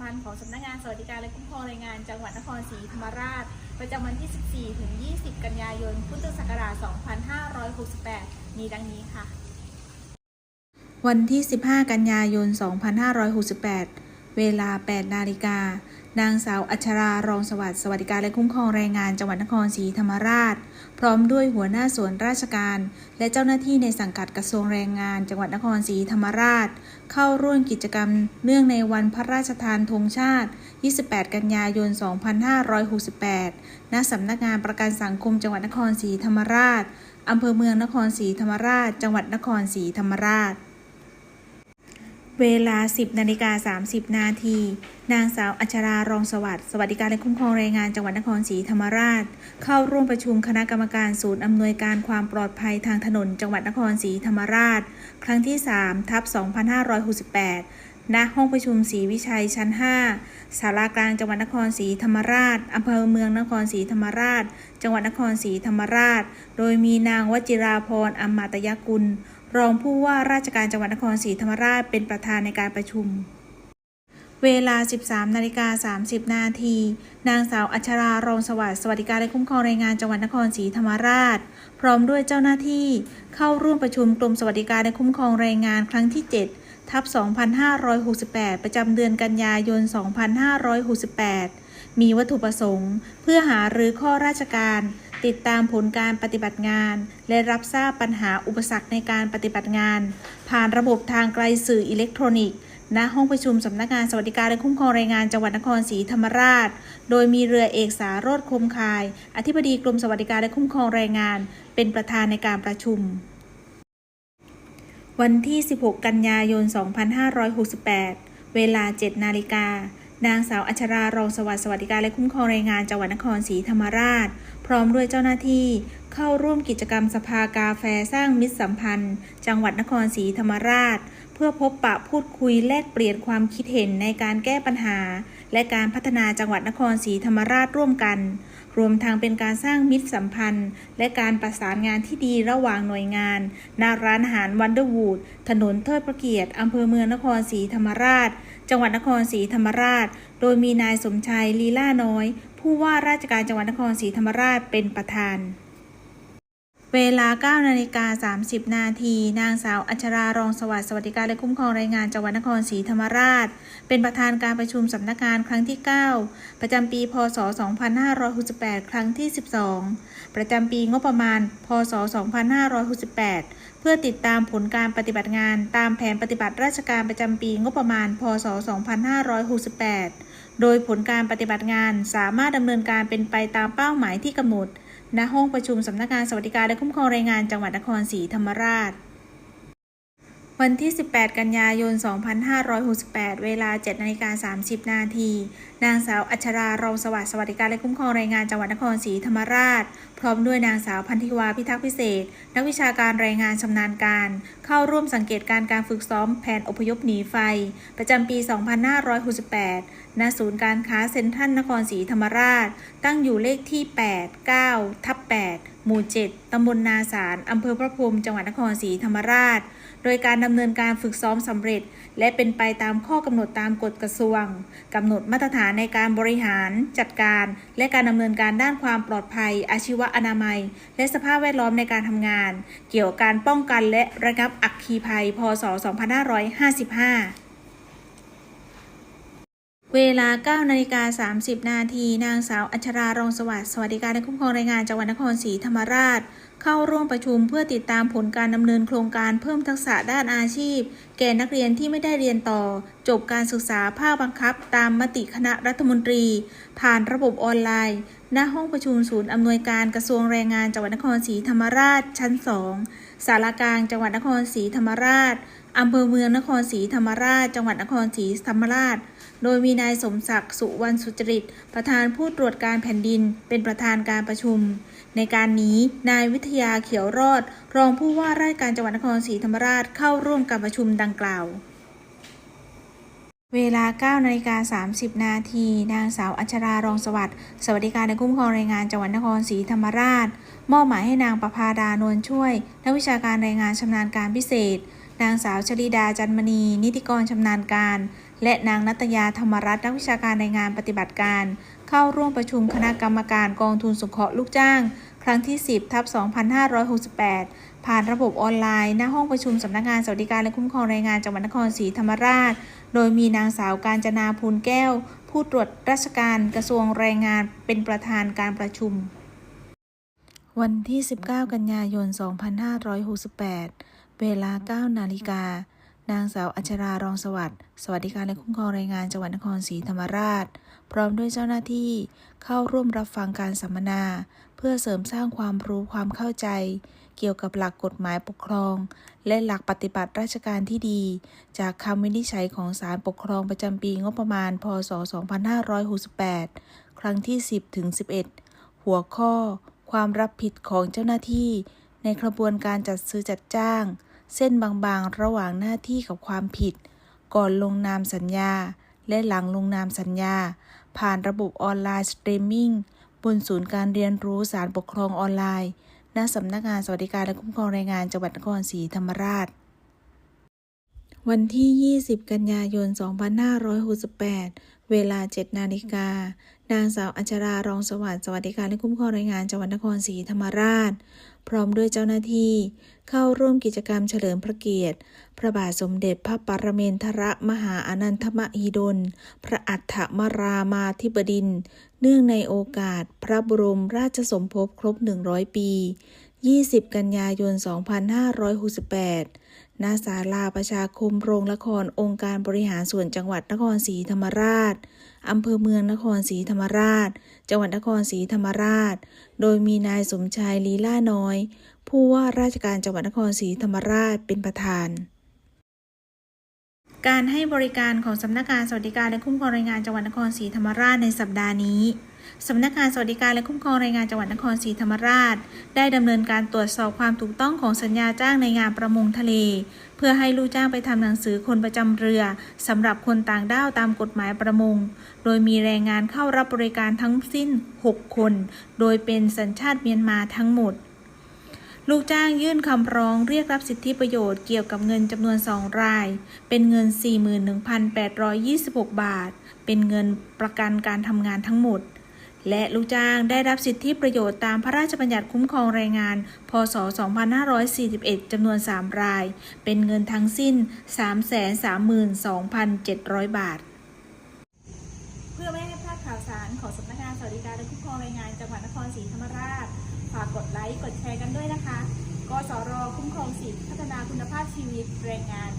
พันธ์ของสำนักงานสวัสดิการและคุ้มครองแรงงาน จังหวัดนครศรีธรรมราช ประจำวันที่ 14 ถึง 20 กันยายน พุทธศักราช 2568 มีดังนี้ค่ะ วันที่ 15 กันยายน 2568 เวลา 8 นาฬิกา นางสาวอัชรารองสวัสดิ์สวัสดิการและคุ้มครองแรงงานจังหวัดนครศรีธรรมราช พร้อมด้วยหัวหน้าส่วนราชการ และเจ้าหน้าที่ในสังกัดกระทรวงแรงงาน จังหวัดนครศรีธรรมราช เข้าร่วมกิจกรรม เนื่องในวันพระราชทานธงชาติ 28 กันยายน 2568 ณ สำนักงานประกันสังคมจังหวัดนครศรีธรรมราชอำเภอเมืองนครศรีธรรมราช จังหวัดนครศรีธรรมราช เวลา 10นาฬิกา30 นาที นางสาวอัชรารองสวัสดิ์ สวัสดิการและคุ้มครองแรงงานจังหวัดนครศรีธรรมราช เข้าร่วมประชุมคณะกรรมการศูนย์อำนวยการความปลอดภัยทางถนน จังหวัดนครศรีธรรมราช ครั้งที่ 3 ทับ 2568 ณ ห้องประชุมศรีวิชัยชั้น 5 ศาลากลางจังหวัดนครศรีธรรมราชอำเภอเมืองนครศรีธรรมราช จังหวัดนครศรีธรรมราช โดยมีนางวจิราพรอมมาตยกุล รองผู้ว่าราชการจังหวัดนครศรีธรรมราชเป็นประธานในการประชุม เวลา 13นาฬิกา30 นาที นางสาวอัชรารองสวัสดิ์สวัสดิการและคุ้มครองแรงงานจังหวัดนครศรีธรรมราช พร้อมด้วยเจ้าหน้าที่เข้าร่วมประชุมกรมสวัสดิการและคุ้มครองแรงงานครั้งที่ 7 ทับ 2568 ประจำเดือนกันยายน 2568มีวัตถุประสงค์ เพื่อหารือข้อราชการ ติดตามผลการปฏิบัติงาน และรับทราบปัญหาอุปสรรคในการปฏิบัติงาน ผ่านระบบทางไกลสื่ออิเล็กทรอนิกส์ณห้องประชุมสำนักงานสวัสดิการและคุ้มครองแรงงานจังหวัดนครศรีธรรมราช โดยมีเรือเอกสารโรธคมคาย อธิบดีกรมสวัสดิการและคุ้มครองแรงงาน เป็นประธานในการประชุม วันที่ 16 กันยายน 2568 เวลา 7 นาฬิกา นางสาวอัชรารองสวัสดิ์สวัสดิการและคุ้มครองแรงงานจังหวัดนครศรีธรรมราช พร้อมด้วยเจ้าหน้าที่เข้าร่วมกิจกรรมสภากาแฟสร้างมิตรสัมพันธ์ จังหวัดนครศรีธรรมราช เพื่อพบปะพูดคุยแลกเปลี่ยนความคิดเห็นในการแก้ปัญหา และการพัฒนาจังหวัดนครศรีธรรมราชร่วมกัน รวมทั้งเป็นการสร้างมิตรสัมพันธ์ และการประสานงานที่ดีระหว่างหน่วยงานณร้านอาหารวันเดอร์วูดถนนเทิดพระเกียรติอำเภอเมืองนครศรีธรรมราช จังหวัดนครศรีธรรมราช โดยมีนายสมชัยลีล่าน้อย ผู้ว่าราชการจังหวัดนครศรีธรรมราชเป็นประธาน เวลา 9 นาฬิกา 30 นาที นางสาวอัชรารองสวัสดิ์สวัสดิการและคุ้มครองแรงงานจังหวัดนครศรีธรรมราช เป็นประธานการประชุมสำนักงานครั้งที่ 9 ประจำปี พศ 2568 ครั้งที่ 12 ประจำปีงบประมาณ พศ 2568เพื่อติดตามผลการปฏิบัติงานตามแผนปฏิบัติราชการประจำปีงบประมาณ พศ 2568 โดยผลการปฏิบัติงานสามารถดำเนินการเป็นไปตามเป้าหมายที่กำหนด ณ ห้องประชุมสำนักงานสวัสดิการและคุ้มครองแรงงานจังหวัดนครศรีธรรมราช วันที่ 18 กันยายน 2568 เวลา7นาฬิกา30 นาที นางสาวอัชรารองสวัสดิ์สวัสดิการและคุ้มครองแรงงานจังหวัดนครศรีธรรมราช พร้อมด้วยนางสาวพันธิวาพิทักษ์พิเศษ นักวิชาการแรงงานชำนาญการ เข้าร่วมสังเกตการการฝึกซ้อมแผนอพยพหนีไฟ ประจำปี 2568 ณ ศูนย์การค้าเซ็นทรัลนครศรีธรรมราช ตั้งอยู่เลขที่ 8 9 ทับ 8 หมู่ 7 ตำบลนาสาร อำเภอพระพรมจังหวัดนครศรีธรรมราช โดยการดำเนินการฝึกซ้อมสำเร็จ และเป็นไปตามข้อกำหนดตามกฎกระทรวงกำหนดมาตรฐานในการบริหาร จัดการ และการดำเนินการด้านความปลอดภัย อาชีวอนามัย และสภาพแวดล้อมในการทำงาน เกี่ยวกับการป้องกันและระงับอัคคีภัย พศ 2555 เวลา9นาฬิกา30 นาที นางสาวอัชรารองสวัสดิ์สวัสดิการและคุ้มครองแรงงานจังหวัดนครศรีธรรมราช เข้าร่วมประชุมเพื่อติดตามผลการดำเนินโครงการเพิ่มทักษะด้านอาชีพ แก่นักเรียนที่ไม่ได้เรียนต่อ จบการศึกษาภาคบังคับ ตามมติคณะรัฐมนตรี ผ่านระบบออนไลน์ ณ ห้องประชุมศูนย์อำนวยการกระทรวงแรงงานจังหวัดนครศรีธรรมราช ชั้น 2 สารากลางจังหวัดนครศรีธรรมราชอำเภอเมืองนครศรีธรรมราช จังหวัดนครศรีธรรมราช โดยมีนายสมศักดิ์สุวรรณสุจริต ประธานผู้ตรวจการแผ่นดิน เป็นประธานการประชุม ในการนี้นายวิทยาเขียวรอด รองผู้ว่าราชการจังหวัดนครศรีธรรมราชเข้าร่วมการประชุมดังกล่าว เวลา9นาฬิกา30 นาที นางสาวอัชรารองสวัสดิ์สวัสดิการและคุ้มครองแรงงานจังหวัดนครศรีธรรมราช มอบหมายให้นางประภาดานวลช่วยนักวิชาการแรงงานชำนาญการพิเศษนางสาวชลิดาจันมณี นิติกรชำนาญการ และนางนัตยาธรรมรัตน์นักวิชาการในงานปฏิบัติการ เข้าร่วมประชุมคณะกรรมการกองทุนสงเคราะห์ลูกจ้าง ครั้งที่ 10ทับ2568 ผ่านระบบออนไลน์ หน้าห้องประชุมสำนักงานสวัสดิการและคุ้มครองแรงงานจังหวัดนครศรีธรรมราช โดยมีนางสาวการจนาภูลแก้ว ผู้ตรวจราชการกระทรวงแรงงานเป็นประธานการประชุม วันที่ 19 กันยายน 2568 เวลา 9 นาฬิกา นางสาวอัชรารองสวัสดิ์สวัสดิการและคุ้มครองแรงงานจังหวัดนครศรีธรรมราช พร้อมด้วยเจ้าหน้าที่เข้าร่วมรับฟังการสัมมนา เพื่อเสริมสร้างความรู้ความเข้าใจ เกี่ยวกับหลักกฎหมายปกครอง และหลักปฏิบัติราชการที่ดี จากคำวินิจฉัยของศาลปกครองประจำปีงบประมาณ พศ 2568 ครั้งที่ 10ถึง11 หัวข้อ ความรับผิดของเจ้าหน้าที่ ในกระบวนการจัดซื้อจัดจ้าง เส้นบางๆ ระหว่างหน้าที่กับความผิด ก่อนลงนามสัญญา และหลังลงนามสัญญา ผ่านระบบออนไลน์สตรีมมิ่งบนศูนย์การเรียนรู้สารปกครองออนไลน์ณสำนักงานสวัสดิการและคุ้มครองแรงงานจังหวัดนครศรีธรรมราช วันที่ 20 กันยายน 2568 เวลา 7 นาฬิกา นางสาวอัญชรารองสวัสดิ์สวัสดิการและคุ้มครองแรงงานจังหวัดนครศรีธรรมราช พร้อมด้วยเจ้าหน้าที่ เข้าร่วมกิจกรรมเฉลิมพระเกียรติ พระบาทสมเด็จพระปรเมนทรมหาอนันทมหิดล พระอัฏฐมรามาธิบดิน เนื่องในโอกาส พระบรมราชสมภพครบ 100 ปี 20 กันยายน 2568 ณ ศาลาประชาคมโรงละครองค์การบริหารส่วนจังหวัดนครศรีธรรมราช อำเภอเมืองนครศรีธรรมราช จังหวัดนครศรีธรรมราช โดยมีนายสมชายลีล่าน้อย ผู้ว่าราชการจังหวัดนครศรีธรรมราชเป็นประธาน การให้บริการของสำนักงานสวัสดิการและคุ้มครองแรงงานจังหวัดนครศรีธรรมราชในสัปดาห์นี้สำนักงานสวัสดิการและคุ้มครองแรงงานจังหวัดนครศรีธรรมราช ได้ดำเนินการตรวจสอบความถูกต้องของสัญญาจ้างในงานประมงทะเล เพื่อให้ลูกจ้างไปทำหนังสือคนประจำเรือสำหรับคนต่างด้าวตามกฎหมายประมง โดยมีแรงงานเข้ารับบริการทั้งสิ้น 6 คน โดยเป็นสัญชาติเมียนมาทั้งหมด ลูกจ้างยื่นคำร้องเรียกรับสิทธิประโยชน์เกี่ยวกับเงินจำนวน 2 ราย เป็นเงิน 41,826 บาท เป็นเงินประกันการทำงานทั้งหมด และลูกจ้างได้รับสิทธิประโยชน์ตามพระราชบัญญัติคุ้มครองแรงงาน พศ 2541 จำนวน 3 ราย เป็นเงินทั้งสิ้น 332,700 บาท เพื่อไม่ให้พลาดข่าวสารของสำนักงานสวัสดิการและคุ้มครองแรงงานจังหวัดนครศรีธรรมราช ฝากกดไลค์ กดแชร์กันด้วยนะคะ กสร คุ้มครองสิทธิพัฒนาคุณภาพชีวิตแรงงาน